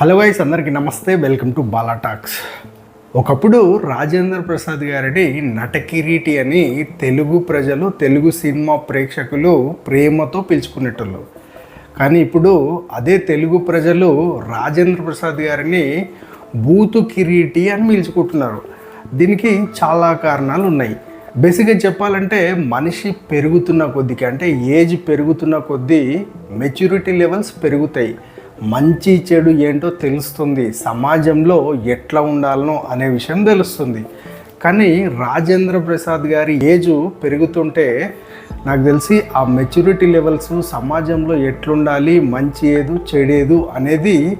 Hello vice అందరికీ నమస్తే. Welcome to Bala talks ఒకప్పుడు రాజేంద్ర ప్రసాద్ గారిని నటకిరీటి అని తెలుగు ప్రజలు తెలుగు సినిమా ప్రేక్షకులు ప్రేమతో పిలుచుకునేటోళ్ళు. కానీ ఇప్పుడు అదే తెలుగు ప్రజలు రాజేంద్ర ప్రసాద్ గారిని బూతు కిరీటి అని పిలుచుకుంటున్నారు. దీనికి చాలా కారణాలు ఉన్నాయి. బేసిక్గా చెప్పాలంటే మనిషి పెరుగుతున్న కొద్దికి అంటే ఏజ్ పెరుగుతున్న కొద్దీ మెచ్యూరిటీ లెవెల్స్ పెరుగుతాయి. మంచి చెడు ఏంటో తెలుస్తుంది. సమాజంలో ఎట్లా ఉండాలనో అనే విషయం తెలుస్తుంది. కానీ రాజేంద్ర ప్రసాద్ గారి ఏజ్ పెరుగుతుంటే నాకు తెలిసి ఆ మెచ్యూరిటీ లెవెల్స్ సమాజంలో ఎట్లుండాలి మంచి ఏదు చెడేదు అనేది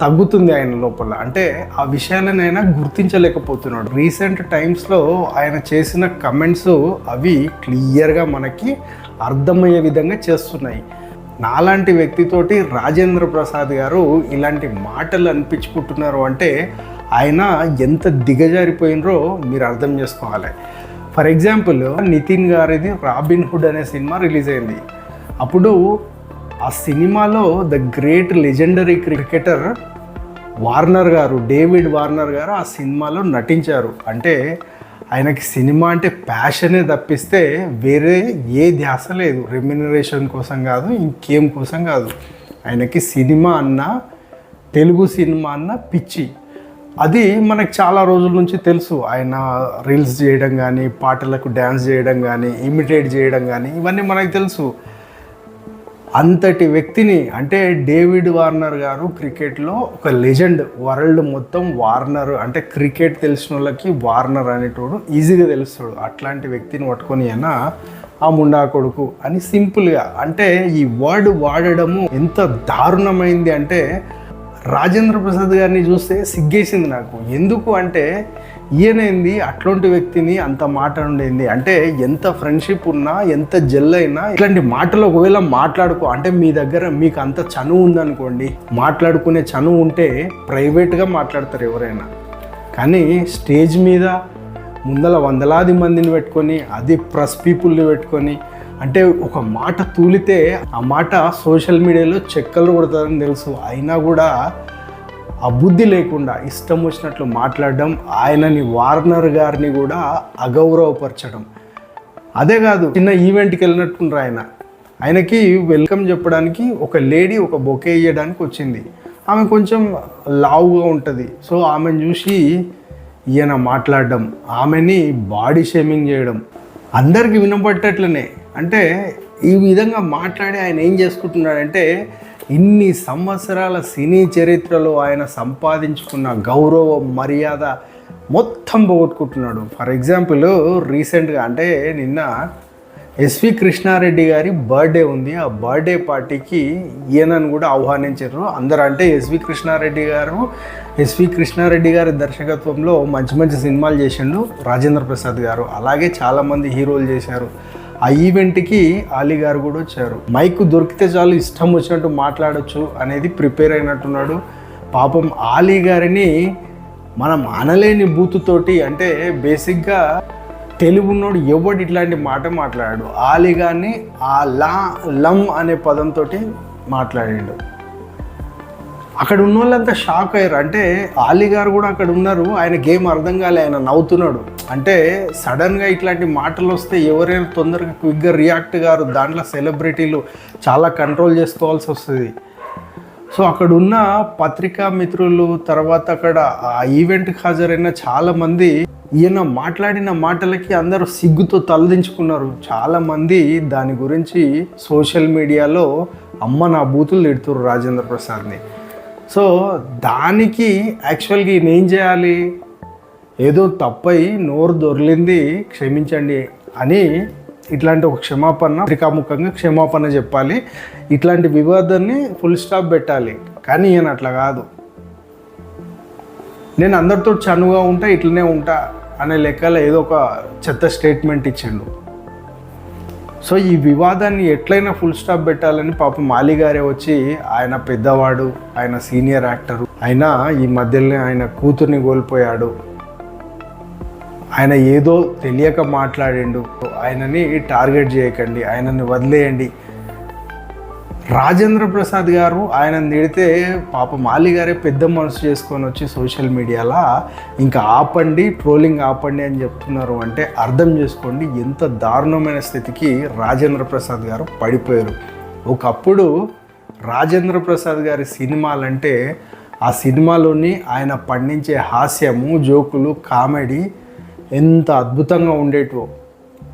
తగ్గుతుంది ఆయన లోపల. అంటే ఆ విషయాలను ఆయన గుర్తించలేకపోతున్నాడు. రీసెంట్ టైమ్స్లో ఆయన చేసిన కమెంట్స్ అవి క్లియర్గా మనకి అర్థమయ్యే విధంగా చేస్తున్నాయి. నాలాంటి వ్యక్తితోటి రాజేంద్ర ప్రసాద్ గారు ఇలాంటి మాటలు అనిపించుకుంటున్నారు అంటే ఆయన ఎంత దిగజారిపోయినరో మీరు అర్థం చేసుకోవాలి. ఫర్ ఎగ్జాంపుల్ నితిన్ గారిది రాబిన్ హుడ్ అనే సినిమా రిలీజ్ అయింది. అప్పుడు ఆ సినిమాలో the great legendary cricketer Warner గారు డేవిడ్ వార్నర్ గారు ఆ సినిమాలో నటించారు. అంటే ఆయనకి సినిమా అంటే ప్యాషనే తప్పిస్తే వేరే ఏ ధ్యాస లేదు. రెమ్యునరేషన్ కోసం కాదు ఇంకేం కోసం కాదు. ఆయనకి సినిమా అన్న తెలుగు సినిమా అన్న పిచ్చి. అది మనకు చాలా రోజుల నుంచి తెలుసు. ఆయన రీల్స్ చేయడం కానీ పాటలకు డ్యాన్స్ చేయడం కానీ ఇమిటేట్ చేయడం కానీ ఇవన్నీ మనకు తెలుసు. అంతటి వ్యక్తిని అంటే డేవిడ్ వార్నర్ గారు క్రికెట్లో ఒక లెజెండ్. వరల్డ్ మొత్తం వార్నర్ అంటే క్రికెట్ తెలిసిన వాళ్ళకి వార్నర్ అనేటోడు ఈజీగా తెలుస్తాడు. అట్లాంటి వ్యక్తిని పట్టుకొని అయినా ఆ ముండా కొడుకు అని సింపుల్గా అంటే ఈ వర్డ్ వాడడము ఎంత దారుణమైంది అంటే రాజేంద్ర ప్రసాద్ గారిని చూస్తే సిగ్గేసింది నాకు. ఎందుకు అంటే ఈయనేంది? అట్లాంటి వ్యక్తిని అంత మాట ఉండేది అంటే ఎంత ఫ్రెండ్షిప్ ఉన్నా ఎంత జెల్ అయినా ఇట్లాంటి మాటలు ఒకవేళ మాట్లాడుకో అంటే మీ దగ్గర మీకు అంత చనువు ఉందనుకోండి మాట్లాడుకునే చనువు ఉంటే ప్రైవేట్గా మాట్లాడతారు ఎవరైనా. కానీ స్టేజ్ మీద ముందల వందలాది మందిని పెట్టుకొని అది ప్రెస్ పీపుల్ని పెట్టుకొని అంటే ఒక మాట తూలితే ఆ మాట సోషల్ మీడియాలో చెక్కలు కొడతారని తెలుసు. అయినా కూడా ఆ బుద్ధి లేకుండా ఇష్టం వచ్చినట్లు మాట్లాడడం ఆయనని వార్నర్ గారిని కూడా అగౌరవపరచడం. అదే కాదు చిన్న ఈవెంట్కి వెళ్ళినట్టున్నారు ఆయన. ఆయనకి వెల్కమ్ చెప్పడానికి ఒక లేడీ ఒక బొకే ఇవ్వడానికి వచ్చింది. ఆమె కొంచెం లావుగా ఉంటుంది. సో ఆమెను చూసి ఈయన మాట్లాడడం ఆమెని బాడీ షేమింగ్ చేయడం అందరికి వినపట్టట్లనే అంటే ఈ విధంగా మాట్లాడి ఆయన ఏం చేసుకుంటున్నాడంటే ఇన్ని సంవత్సరాల సినీ చరిత్రలో ఆయన సంపాదించుకున్న గౌరవం మర్యాద మొత్తం పోగొట్టుకుంటున్నాడు. ఫర్ ఎగ్జాంపుల్ రీసెంట్గా అంటే నిన్న ఎస్వి కృష్ణారెడ్డి గారి బర్త్డే ఉంది. ఆ బర్త్డే పార్టీకి ఈయనను కూడా ఆహ్వానించారు. అందరూ అంటే ఎస్వి కృష్ణారెడ్డి గారు ఎస్వి కృష్ణారెడ్డి గారి దర్శకత్వంలో మంచి మంచి సినిమాలు చేసిండు రాజేంద్ర ప్రసాద్ గారు. అలాగే చాలామంది హీరోలు చేశారు. ఆ ఈవెంట్కి ఆలీ గారు కూడా వచ్చారు. మైక్ దొరికితే చాలు ఇష్టం వచ్చినట్టు మాట్లాడొచ్చు అనేది ప్రిపేర్ అయినట్టున్నాడు. పాపం ఆలీ గారిని మనం అనలేని బూతుతోటి అంటే బేసిక్గా తెలుగున్నోడు ఎవడు ఇట్లాంటి మాట మాట్లాడాడు? ఆలీ గారిని ఆ లా లమ్ అనే పదంతో మాట్లాడాడు. అక్కడ ఉన్న వాళ్ళంతా షాక్ అయ్యారు. అంటే ఆలీ గారు కూడా అక్కడ ఉన్నారు. ఆయన గేమ్ అర్థం కాలే ఆయన నవ్వుతున్నాడు. అంటే సడన్గా ఇట్లాంటి మాటలు వస్తే ఎవరైనా తొందరగా క్విక్గా రియాక్ట్ గారు దాంట్లో సెలబ్రిటీలు చాలా కంట్రోల్ చేసుకోవాల్సి వస్తుంది. సో అక్కడ ఉన్న పత్రికా మిత్రులు తర్వాత అక్కడ ఆ ఈవెంట్కి హాజరైన చాలామంది ఈయన మాట్లాడిన మాటలకి అందరూ సిగ్గుతో తలదించుకున్నారు చాలామంది దాని గురించి సోషల్ మీడియాలో అమ్మ నా బూతులు తిడుతురు రాజేంద్ర ప్రసాద్ని. సో దానికి యాక్చువల్గా ఈయన ఏం చేయాలి? ఏదో తప్పై నోరు దొరిలింది క్షమించండి అని ఇట్లాంటి ఒక క్షమాపణ త్రికాముఖంగా క్షమాపణ చెప్పాలి. ఇట్లాంటి వివాదాన్ని ఫుల్ స్టాప్ పెట్టాలి. కానీ ఈయన అట్లా కాదు. నేను అందరితో చనువుగా ఉంటా ఇట్లనే ఉంటా అనే లెక్కలో ఏదో ఒక చెత్త స్టేట్మెంట్ ఇచ్చిండు. సో ఈ వివాదాన్ని ఎట్లయినా ఫుల్ స్టాప్ పెట్టాలని పాపం మాలి గారే వచ్చి ఆయన పెద్దవాడు ఆయన సీనియర్ యాక్టరు ఆయన ఈ మధ్యలోనే ఆయన కూతుర్ని కోల్పోయాడు. ఆయన ఏదో తెలియక మాట్లాడిండు. ఆయనని టార్గెట్ చేయకండి ఆయనని వదిలేయండి. రాజేంద్ర ప్రసాద్ గారు ఆయన తిడితే పాప మాలి గారే పెద్ద మనసు చేసుకొని వచ్చి సోషల్ మీడియాలో ఇంకా ఆపండి ట్రోలింగ్ ఆపండి అని చెప్తున్నారు అంటే అర్థం చేసుకోండి ఎంత దారుణమైన స్థితికి రాజేంద్ర ప్రసాద్ గారు పడిపోయారు. ఒకప్పుడు రాజేంద్ర ప్రసాద్ గారి సినిమాలంటే ఆ సినిమాలోని ఆయన పండించే హాస్యము జోకులు కామెడీ ఎంత అద్భుతంగా ఉండేటివో.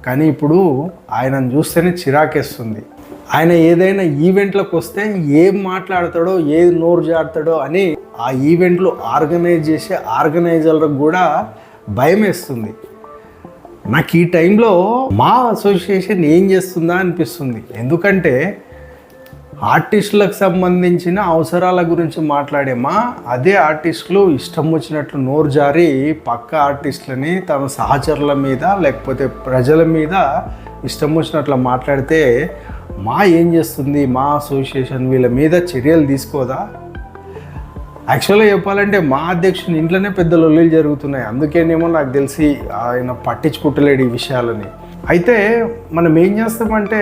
కానీ ఇప్పుడు ఆయనను చూస్తేనే చిరాకేస్తుంది. ఆయన ఏదైనా ఈవెంట్లకు వస్తే ఏం మాట్లాడతాడో ఏది నోరు జాడతాడో అని ఆ ఈవెంట్లు ఆర్గనైజ్ చేసే ఆర్గనైజర్లకు కూడా భయం వేస్తుంది. నాకు ఈ టైంలో మా అసోసియేషన్ ఏం చేస్తుందా అనిపిస్తుంది. ఎందుకంటే ఆర్టిస్టులకు సంబంధించిన అవసరాల గురించి మాట్లాడేమా అదే ఆర్టిస్టులు ఇష్టం వచ్చినట్లు నోరు జారి పక్క ఆర్టిస్టులని తమ సహచరుల మీద లేకపోతే ప్రజల మీద ఇష్టం వచ్చినట్లు మాట్లాడితే మా ఏం చేస్తుంది? మా అసోసియేషన్ వీళ్ళ మీద చర్యలు తీసుకోదా? యాక్చువల్గా చెప్పాలంటే మా అధ్యక్షుని ఇంట్లోనే పెద్ద లొల్లీలు జరుగుతున్నాయి. అందుకేనేమో నాకు తెలిసి ఆయన పట్టించుకుంటలేడు ఈ విషయాలని. అయితే మనం ఏం చేస్తామంటే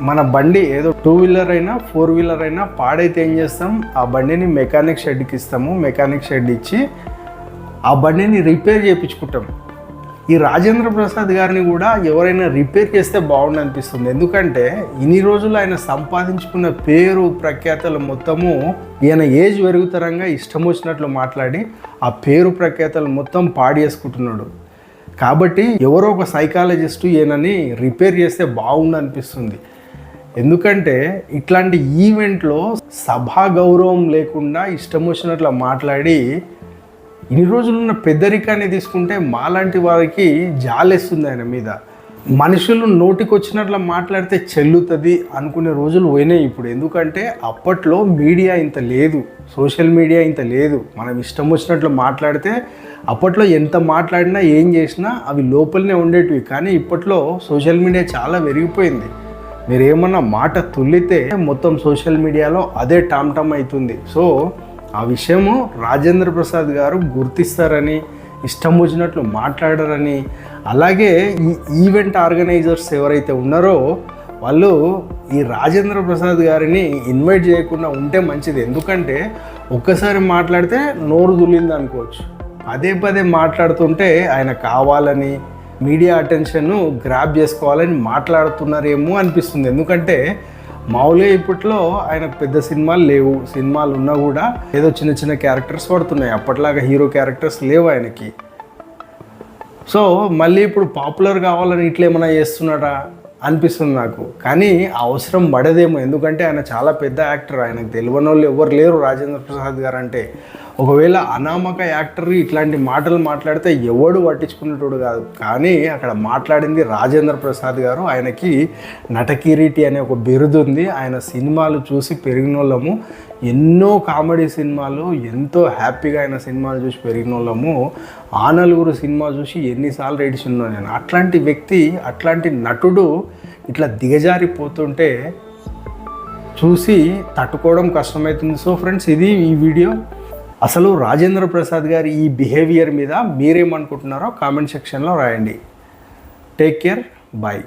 మన బండి ఏదో టూ వీలర్ అయినా ఫోర్ వీలర్ అయినా పాడైతే ఏం చేస్తాం? ఆ బండిని మెకానిక్ షెడ్కి ఇస్తాము. మెకానిక్ షెడ్ ఇచ్చి ఆ బండిని రిపేర్ చేయించుకుంటాం. ఈ రాజేంద్ర ప్రసాద్ గారిని కూడా ఎవరైనా రిపేర్ చేస్తే బాగుండు అనిపిస్తుంది. ఎందుకంటే ఇన్ని రోజులు ఆయన సంపాదించుకున్న పేరు ప్రఖ్యాతలు మొత్తము ఈయన ఏజ్ పెరుగుతరంగా ఇష్టం వచ్చినట్లు మాట్లాడి ఆ పేరు ప్రఖ్యాతలు మొత్తం పాడేసుకుంటున్నాడు. కాబట్టి ఎవరో ఒక సైకాలజిస్టు ఈయనని రిపేర్ చేస్తే బాగుండు అనిపిస్తుంది. ఎందుకంటే ఇట్లాంటి ఈవెంట్లో సభా గౌరవం లేకుండా ఇష్టం వచ్చినట్లు మాట్లాడి ఇన్ని రోజులు ఉన్న పెద్దరికాన్ని తీసుకుంటే మాలాంటి వారికి జాలేస్తుంది ఆయన మీద. మనుషులు నోటికొచ్చినట్లు మాట్లాడితే చెల్లుతుంది అనుకునే రోజులు పోయినాయి ఇప్పుడు. ఎందుకంటే అప్పట్లో మీడియా ఇంత లేదు. సోషల్ మీడియా ఇంత లేదు. మనం ఇష్టం వచ్చినట్లు మాట్లాడితే అప్పట్లో ఎంత మాట్లాడినా ఏం చేసినా అవి లోపలనే ఉండేటివి. కానీ ఇప్పట్లో సోషల్ మీడియా చాలా పెరిగిపోయింది మీరు ఏమన్నా మాట తుల్లితే మొత్తం సోషల్ మీడియాలో అదే టామ్ టామ్ అవుతుంది. సో ఆ విషయము రాజేంద్ర ప్రసాద్ గారు గుర్తిస్తారని ఇష్టం వచ్చినట్లు మాట్లాడరని అలాగే ఈ ఈవెంట్ ఆర్గనైజర్స్ ఎవరైతే ఉన్నారో వాళ్ళు ఈ రాజేంద్ర ప్రసాద్ గారిని ఇన్వైట్ చేయకుండా ఉంటే మంచిది. ఎందుకంటే ఒక్కసారి మాట్లాడితే నోరు దులింది అనుకోవచ్చు. పదే పదే మాట్లాడుతుంటే ఆయన కావాలని మీడియా అటెన్షన్ గ్రాప్ చేసుకోవాలని మాట్లాడుతున్నారేమో అనిపిస్తుంది. ఎందుకంటే మామూలుగా ఇప్పట్లో ఆయనకు పెద్ద సినిమాలు లేవు. సినిమాలు ఉన్నా కూడా ఏదో చిన్న చిన్న క్యారెక్టర్స్ పడుతున్నాయి. అప్పట్లాగా హీరో క్యారెక్టర్స్ లేవు ఆయనకి. సో మళ్ళీ ఇప్పుడు పాపులర్ కావాలని ఇట్లా ఏమైనా చేస్తున్నాడా? అనిపిస్తుంది నాకు. కానీ అవసరం పడదేమో. ఎందుకంటే ఆయన చాలా పెద్ద యాక్టర్. ఆయనకు తెలియని వాళ్ళు ఎవరు లేరు రాజేంద్ర ప్రసాద్ గారు అంటే ఒకవేళ అనామక యాక్టర్ ఇట్లాంటి మాటలు మాట్లాడితే ఎవడు పట్టించుకునేటోడు కాదు. కానీ అక్కడ మాట్లాడింది రాజేంద్ర ప్రసాద్ గారు. ఆయనకి నటకిరీటి అనే ఒక బిరుదు ఉంది. ఆయన సినిమాలు చూసి పెరిగిన వాళ్ళము ఎన్నో కామెడీ సినిమాలు ఎంతో హ్యాపీగా ఆయన సినిమాలు చూసి పెరిగిన వాళ్ళము ఆ నలుగురు సినిమా చూసి ఎన్నిసార్లు ఏడిచిందో నేను. అట్లాంటి వ్యక్తి అట్లాంటి నటుడు ఇట్లా దిగజారిపోతుంటే చూసి తట్టుకోవడం కష్టమవుతుంది సో ఫ్రెండ్స్ ఇది ఈ వీడియో. అసలు రాజేంద్ర ప్రసాద్ గారి ఈ బిహేవియర్ మీద మీరేమనుకుంటున్నారో కామెంట్ సెక్షన్లో రాయండి. Take care bye.